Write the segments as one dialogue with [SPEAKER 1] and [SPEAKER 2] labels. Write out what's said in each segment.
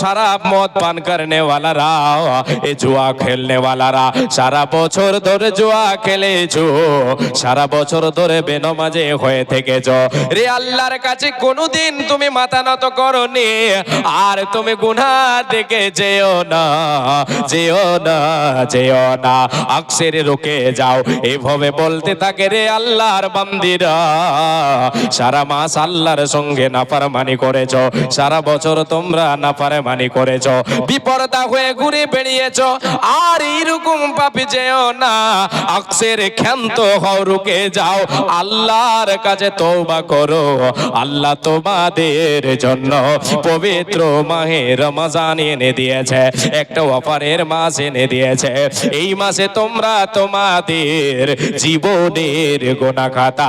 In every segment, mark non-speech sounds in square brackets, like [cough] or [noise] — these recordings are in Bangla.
[SPEAKER 1] শরাব মদ পান করনে ওয়ালারা এ জুয়া খেলনে ওয়ালারা সারা বছর ধরে জুয়া খেলেছো, সারা বছর ধরে বেনমাজে হয়ে থেকেছ। রে আল্লাহর কাছে কোনোদিন তুমি মাথা নত করনি, আর তুমি গুনাহ দেখে যেও না যেও না যেও না। আকসের রুকে যাও এইভাবে বলতে থাকে রে আল্লাহর বান্দিরা। সারা মাস আল্লাহর সঙ্গে নাফারমানি করেছ, সারা বছর তোমরা নাফারমানি করেছ। [laughs] বিপরদা হয়ে ঘুরে বেরিয়েছ আর এইরকম পাপি যেও না। আকসের ক্ষান্ত হও রুকে যাও। আল্লাহর কাছে তওবা করো। আল্লাহ তোমাদের জন্য পবিত্র মাহে রমজান এনে দিয়েছে। একটা অফারের মাস এনে দিয়েছে। এই মাসে তোমরা তোমাদের জীবনের গোনা খাতা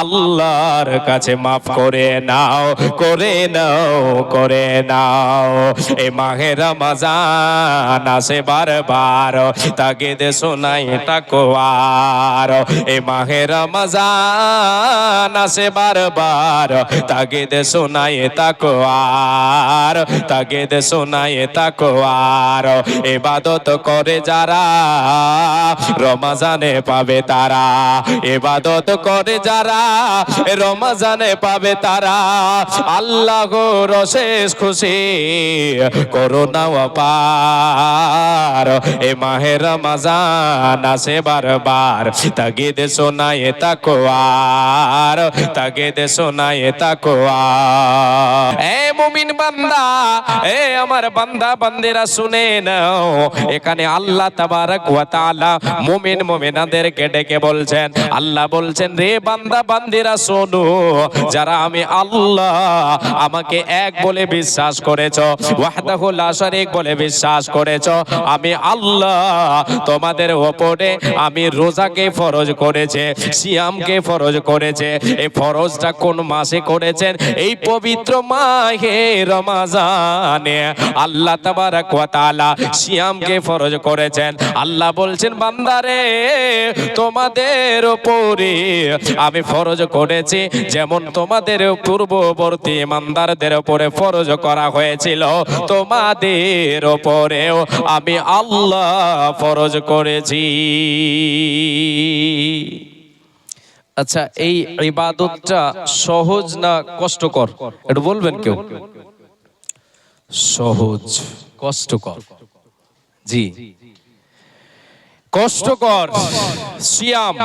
[SPEAKER 1] আল্লাহর কাছে মাফ করে নাও করে নাও করে নাও। এ মাহে রমজান আসে বারবার, তাকে দে শোনাই টাকোয়ার এ মাহে রমজান আসে বারবার, তাকে দে শোনাই তাকোয়ার তাকে দে শোনাই তাকোয়ার এবাদত করে যারা রমজানে পাবে তারা, এবাদত করে যারা রমজানে পাবে তারা আল্লাহ রশেষ খুশি করোনা পার। এ মাহে রমজান আসে বারবার। দে শোনায় তাকোয়ার তাকে দে শোনায় তাকোয়ার এ মুমিন বান্দা, এ আমার বান্দা, বান্দিরা শুনে নাও। এখানে আল্লাহ তাবারক ওয়া তাআলা মুমিন মুমিনাদেরকে ডেকে বলছেন, আল্লাহ বলছেন, রে বান্দা, বান্দিরা শোনো, যারা আমি আল্লাহ আমাকে এক বলে বিশ্বাস করেছ ওয়াহদাহু লা শারীক বলে বিশ্বাস করেছ। আমি আল্লাহ, তোমাদের ওপরে আমি রোজাকে ফরজ করেছে, সিয়ামকে ফরজ করেছে। এই ফরজটা কোন মাসে করেছেন? এই পবিত্র মাহে রমাজানে। আল্লাহ তাবারাক ওয়া তাআলা সিয়ামকে ফরজ করেছেন। আল্লাহ বলছেন, বান্দারে, তোমাদের উপরে আমি ফরজ করেছি, যেমন তোমাদের পূর্ববর্তী ইমানদারদের উপরে ফরজ করা হয়েছিল। তোমাদের ওপরেও আমি আল্লাহ ফরজ করেছি। আচ্ছা এই ইবাদতটা সহজ না কষ্টকর? একটু বলবেন কেউ? সহজ, কষ্টকর। জি। কষ্টকর, সিয়াম।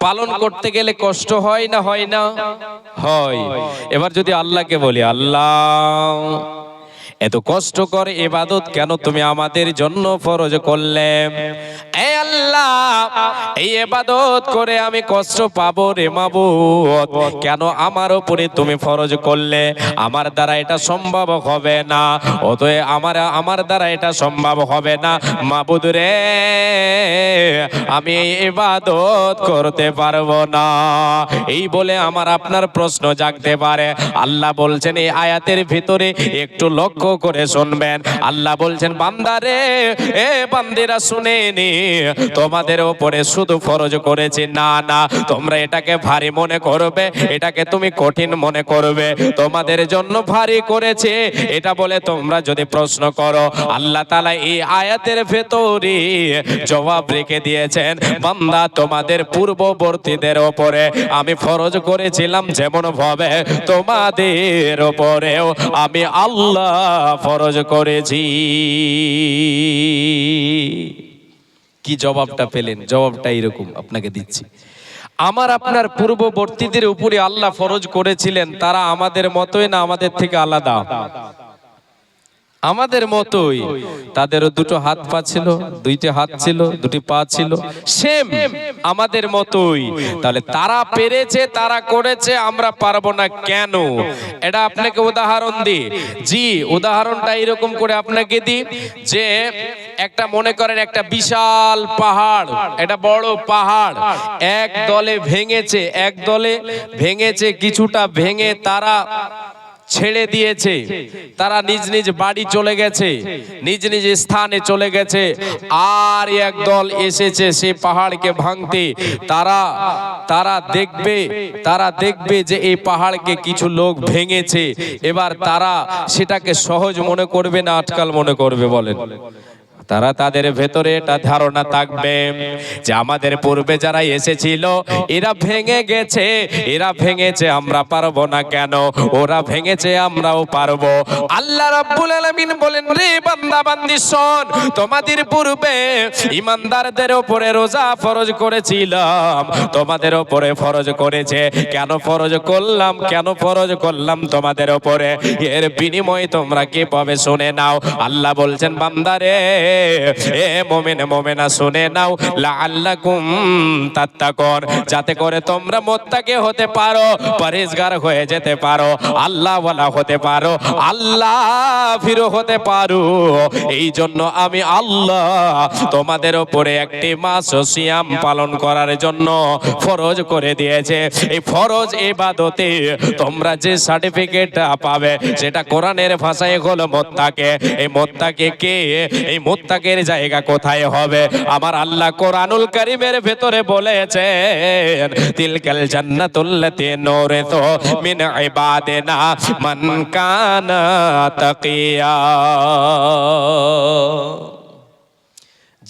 [SPEAKER 1] পালন করতে গেলে কষ্ট হয় না হয় না? হয়। এবার যদি আল্লাহকে বলি, আল্লাহ এত কষ্ট করে এবাদত কেন তুমি আমাদের জন্য ফরজ করলে? এই এবাদত করে আমি কষ্ট পাবো রে মাবুদ। কেন আমার উপরে তুমি ফরজ করলে? আমার দ্বারা এটা সম্ভব হবে না। অতএব আমার আমার দ্বারা এটা সম্ভব হবে না। মাবুদ রে, আমি এই ইবাদত করতে পারব না। এই বলে আমার আপনার প্রশ্ন জাগতে পারে। আল্লাহ বলছেন, এই আয়াতের ভিতরে একটু লক্ষ্য করে শুনবেন। আল্লাহ বলছেন, বান্দারে, এ বান্দিরা শুনে নি, তোমাদের উপরে শুধু ফরজ করেছি। না না, তোমরা এটাকে ভারী মনে করবে, এটাকে তুমি কঠিন মনে করবে। তোমাদের জন্য ভারী করেছে, এটা বলে তোমরা যদি প্রশ্ন করো, আল্লাহ তালা এই আয়াতের ভেতরে জবাব রেখে দিয়েছেন, বান্দা তোমাদের পূর্ববর্তীদের ওপরে আমি ফরজ করেছিলাম যেমন ভাবে তোমাদের ওপরেও আমি আল্লাহ ফরজ করেছি। কি জবাবটা পেলেন? জবাবটা এরকম আপনাকে দিচ্ছি। আমার আপনার পূর্ববর্তীদের উপরে আল্লাহ ফরজ করেছিলেন, তারা আমাদের মতোই না আমাদের থেকে আলাদা? আমাদের মতোই। তাদেরও দুটো হাত পা ছিল দুইটা হাত ছিল দুটি পা ছিল। সেম আমাদের মতোই। তাহলে তারা পেরেছে তারা করেছে আমরা পারব না কেন? এটা আপনাকে উদাহরণ দিই। জি উদাহরণটা এরকম করে আপনাকে দিই যে একটা মনে করেন একটা বিশাল পাহাড় এটা বড় পাহাড়। এক দলে ভেঙেছে এক দলে ভেঙেছে কিছুটা ভেঙে তারা ছেড়ে দিয়েছে। তারা নিজ নিজ বাড়ি চলে গেছে, নিজ নিজ স্থানে চলে গেছে। আর এক দল এসেছে সে পাহাড়কে ভাঙতে। তারা তারা দেখবে তারা দেখবে যে এই পাহাড়কে কিছু লোক ভেঙেছে। এবার তারা সেটাকে সহজ মনে করবে না আটকাল মনে করবে বলেন। তারা তাদের ভেতরে এটা ধারণা থাকবে যে আমাদের পূর্বে যারা এসেছিল, এরা ভেঙে গেছে, এরা ভেঙেছে আমরা পারব না কেন? ওরা ভেঙেছে আমরাও পারব। আল্লাহ রাব্বুল আলামিন বলেন, রে বান্দা, বান্দি, শোন, তোমাদের পূর্বে ইমানদারদের উপরে রোজা ফরজ করেছিলাম, তোমাদের উপরে ফরজ করেছে। কেন ফরজ করলাম? কেন ফরজ করলাম তোমাদের উপরে এর বিনিময়ে তোমরা কি পাবে শুনে নাও? আল্লাহ বলছেন বান্দারে এ মোমেন, মোমেনা, শুনে নাও। লাআল্লাকুম তাত্তাকুন যাতে করে তোমরা মোত্তাকে হতে পারো পরেজগার হয়ে যেতে পারো আল্লাহ ওয়ালা হতে পারো আল্লাহ ফিরো হতে পারো। এই জন্য আমি আল্লাহ তোমাদের উপরে একটি মাস সিয়াম পালন করার জন্য ফরজ করে দিয়েছে। এই ফরজ ইবাদতে তোমরা যে সার্টিফিকেটটা পাবে, সেটা কোরআনের ভাষায় হলো মোত্তাকে। এই মোত্তাকে কে? এই মোত্তাকের জায়গা কোথায় হবে? আমার আল্লাহ কোরআনুল কারীমের ভেতরে বলেছেন, তিলকাল জান্নাতুল্লাতি নূরিতু মিন ইবাদিনা মান কানা তাকিয়া।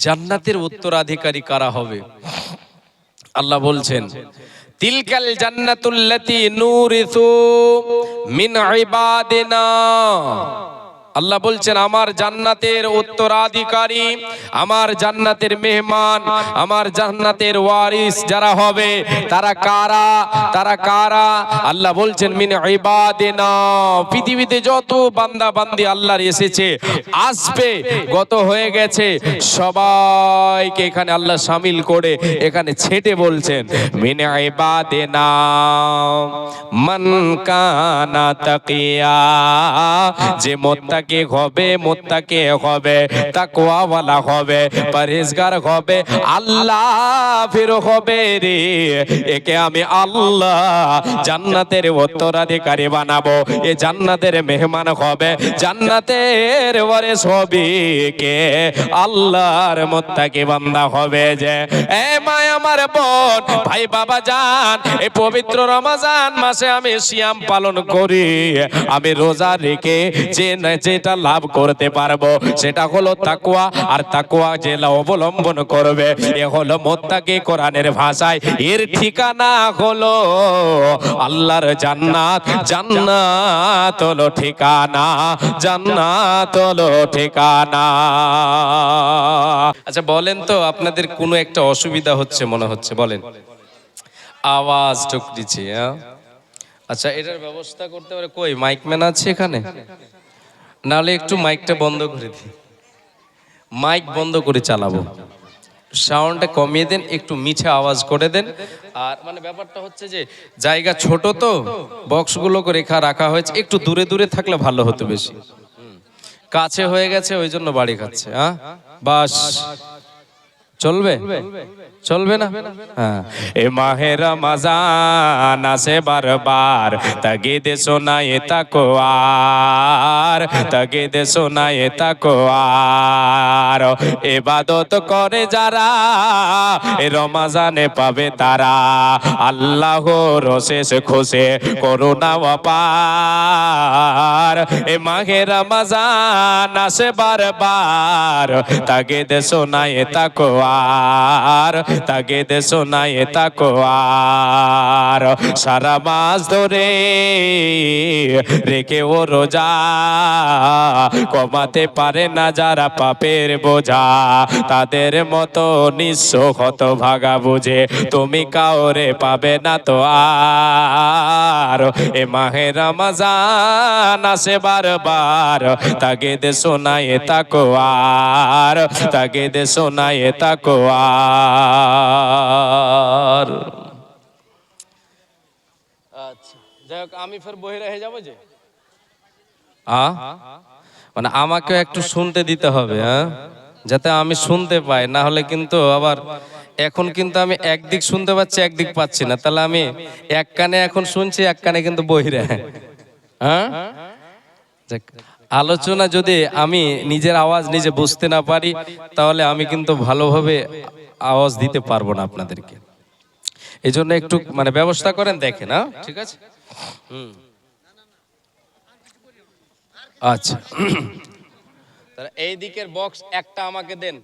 [SPEAKER 1] জান্নাতের উত্তরাধিকারী কারা হবে? আল্লাহ বলছেন, তিলকাল জান্নাতুল্লাতি নূরিসু মিন ইবাদিনা। আল্লাহ বলছেন, আমার জান্নাতের উত্তরাধিকারী, আমার জান্নাতের মেহমান, আমার জান্নাতের ওয়ারিস যারা হবে, তারা কারা? তারা কারা? আল্লাহ বলছেন, মিন ইবাদিনা। পৃথিবীতে যত বান্দা বান্দি আল্লাহর এসেছে, আসবে, গত হয়ে গেছে, সবাইকে এখানে আল্লাহ সামিল করে এখানে ছেটে বলছেন, মিন ইবাদিনা মান কানা তাকিয়া। যে মোত্তাকে হবে মোত্তাকে হবে হবে, পরহেজগার হবে আল্লাহ ফির হবে রে। একে আমি আল্লাহ, জান্নাতের উত্তরাধিকারী বানাবো। এ জান্নাতের মেহমান হবে, জান্নাতের কে আল্লাহর বান্দা হবে যে। এ মায় আমার বোন, ভাই, বাবা, জান এই পবিত্র রমজান মাসে আমি সিয়াম পালন করি। আমি রোজা রেখে যে যেটা লাভ করতে পারব। সেটা হলো তাকুয়া আর তাকুয়া যে অবলম্বন করবে, এ হলো মোত্তাকি কোরআনের ভাষায়। এর ঠিকানা হলো আল্লাহর জান্নাত। জান্নাত হলো ঠিকানা, জান্নাত হলো ঠিকানা। আচ্ছা বলেন তো, আপনাদের কোনো একটা অসুবিধা হচ্ছে মনে হচ্ছে, বলেন। আওয়াজ টুক দিচ্ছে হ্যাঁ? আচ্ছা এটার ব্যবস্থা করতে পারে, কই, মাইক ম্যান আছে এখানে? নাহলে একটু মাইকটা বন্ধ করে দিই। মাইক বন্ধ করে চালাবো। সাউন্ডটা কমিয়ে দেন, একটু মিছে আওয়াজ করে দেন। আর মানে ব্যাপারটা হচ্ছে যে, জায়গা ছোট তো, বক্সগুলো রেখা রাখা হয়েছে। একটু দূরে দূরে থাকলে ভালো হতো বেশি। কাছে হয়ে গেছে, ওই জন্য বাড়ি খাচ্ছে হ্যাঁ বাস। চলবে? চলবে না? হ্যাঁ। এ মাহে রমজান আসে বারবার, তগিদ শোনায়ে তাকো আর, তগিদ শোনায়ে তাকো আর। ইবাদত করে যারা, এ রমজানে পাবে তারা। আল্লাহ রশেষ খুশে করুণা অপার। এ মাহে রমজান আসে বারবার, তাগিদ শোনায়ে তাকো আর তাকে তাগিদ শোনায়ে তাকো আর। সারা মাস ধরে রেখে ও রোজা কমাতে পারে না যারা পাপের বোঝা। তাদের মতো নিঃস্ব হত ভাগা বুঝে তুমি কাউরে পাবে না তো আর। এ মাহে রমজান আসে বারবার তাগিদ শোনায়ে তাকো আর, তাকে তাগিদ শোনায়ে তাকো আর আচ্ছা যাই হোক আমি ফের বহি রেখে যাব যে? আ? মানে আমাকেও একটু শুনতে দিতে হবে হ্যাঁ যাতে আমি শুনতে পাই না হলে কিন্তু আবার এখন কিন্তু আমি একদিক শুনতে পাচ্ছি একদিক পাচ্ছি না। তাহলে আমি এক কানে এখন শুনছি এক কানে কিন্তু বহিরে হ্যাঁ আলোচনা যদি আমি নিজের আওয়াজ নিজে বুঝতে না পারি, তাহলে আমি কিন্তু ভালোভাবে আওয়াজ দিতে পারব না আপনাদেরকে। এই জন্য একটু মানে ব্যবস্থা করেন, দেখেন হ্যাঁ? ঠিক আছে। আচ্ছা। এই দিকের বক্স একটা আমাকে দেন।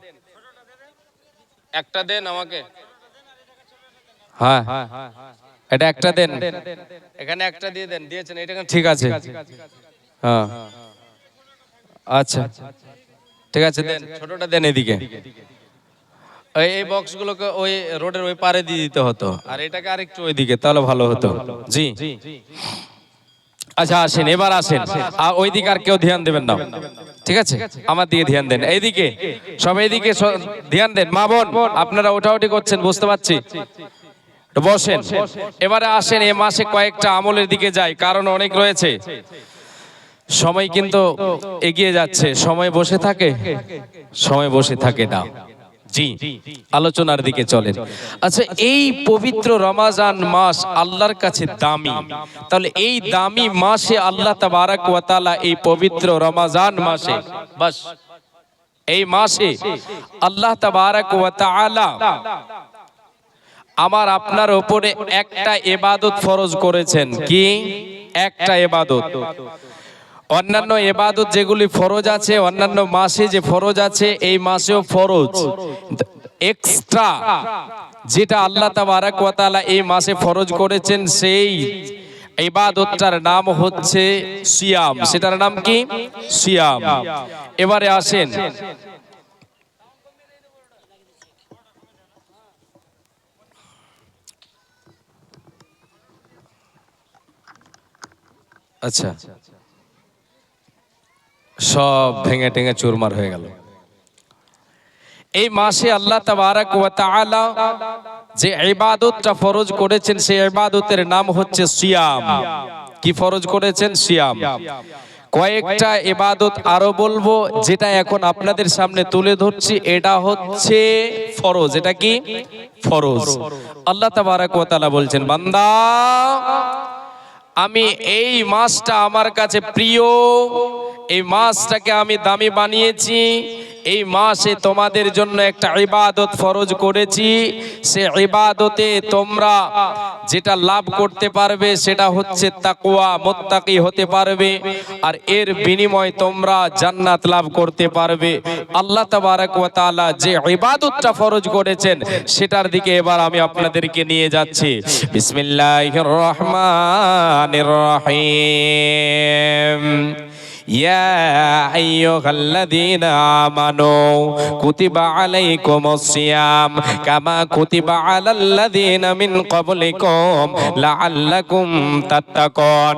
[SPEAKER 1] একটা দেন আমাকে? হ্যাঁ। এটা একটা দেন। এখানে একটা দিয়ে দেন, দিয়েছেন, এটা ঠিক আছে। হ্যাঁ। আচ্ছা। ঠিক আছে, দেন, ছোটটা দেন এদিকে। এই বক্সগুলোকে ওই রোডের ওই পারে দিয়ে দিতে হতো। আর এটাকে আরেকটু ওইদিকে, তাহলে ভালো হতো। জি। আচ্ছা আসেন, এবার আসেন। আর ওই দিকে আর কেউ ধ্যান দেবেন না। ঠিক আছে? আমার দিকে ধ্যান দেন। এইদিকে, সব এইদিকে ধ্যান দেন। মা বোন, আপনারা ওঠাউটি করছেন, বুঝতে পারছি? বসেন। এবারে আসেন, এ মাসে কয়েকটা আমলের দিকে যাই, কারণ অনেক রয়েছে। সময় কিন্তু এগিয়ে যাচ্ছে। সময় বসে থাকে। সময় বসে থাকে না। জি আলোচনার দিকে চলেন। আচ্ছা এই পবিত্র রমাজান মাস আল্লাহর কাছে দামি। তাহলে এই দামি মাসে আল্লাহ তাবারাক ওয়া তাআলা এই পবিত্র রমাজান মাসে বাস। এই মাসে আল্লাহ তাবারাক ওয়া তাআলা আমার আপনার উপরে একটা এবাদত ফরজ করেছেন। কি? একটা এবাদত অন্যান্য এবাদত যেগুলি ফরজ আছে, অন্যান্য মাসে যে ফরজ আছে, এই মাসেও ফরজ। এক্সট্রা যেটা আল্লাহ তাবারাক ওয়া এই মাসে ফরজ করেছেন, সেই ইবাদতটার নাম হচ্ছে সিয়াম। সেটার নাম কি? সিয়াম। এবারে আসেন। আচ্ছা। সব ভেঙে টেঙে চুরমার হয়ে গেল। এই মাসে আল্লাহ তাবারাক ওয়া তাআলা যে ইবাদতটা ফরজ করেছেন, সেই ইবাদতের নাম হচ্ছে সিয়াম। কি ফরজ করেছেন? সিয়াম। কয়েকটা ইবাদত আরও বলব, যেটা এখন আপনাদের সামনে তুলে ধরছি। এটা হচ্ছে ফরজ। এটা কি? ফরজ। আল্লাহ তাবারাক ওয়া তাআলা বলছেন, বান্দা আমি এই মাছটা আমার কাছে প্রিয়। এই মাছটাকে আমি দামি বানিয়েছি। এই মাসে তোমাদের জন্য একটা ইবাদত ফরজ করেছি। সে ইবাদতে তোমরা যেটা লাভ করতে পারবে, সেটা হচ্ছে তাকুয়া মোত্তাকি হতে পারবে, আর এর বিনিময় তোমরা জান্নাত লাভ করতে পারবে। আল্লাহ তাআলা যে ইবাদতটা ফরজ করেছেন, সেটার দিকে এবার আমি আপনাদেরকে নিয়ে যাচ্ছি। বিসমিল্লাহির রহমানির রহিম। ইয়া আইয়ুহাল্লাযীনা আমানু কুতিবা আলাইকুমুস সিয়াম কামা কুতিবা আলাল্লাযীনা মিন ক্বাবলিকুম লাআল্লাকুম তাত্তাকুন।